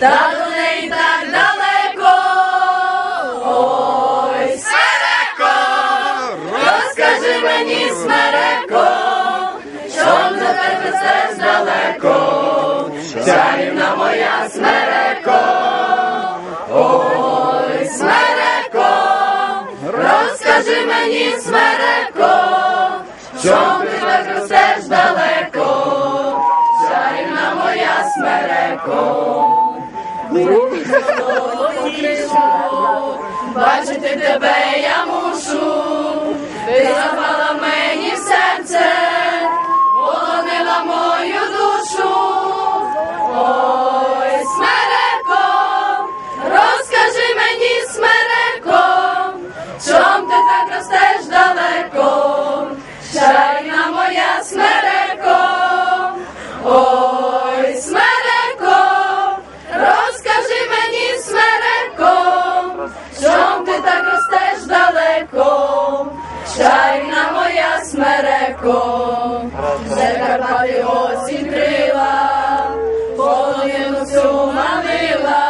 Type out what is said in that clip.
та до неї так далеко. Ой, смереко, розкажи мені, смереко, чом тепер везеш далеко, чарівна моя смереко. Ой, смереко, розкажи мені, смереко, чом тепер ростеш далеко, чарівна смереко. Бачити тебе чайна моя смереко, Закарпати осінь крила, половину всю манила.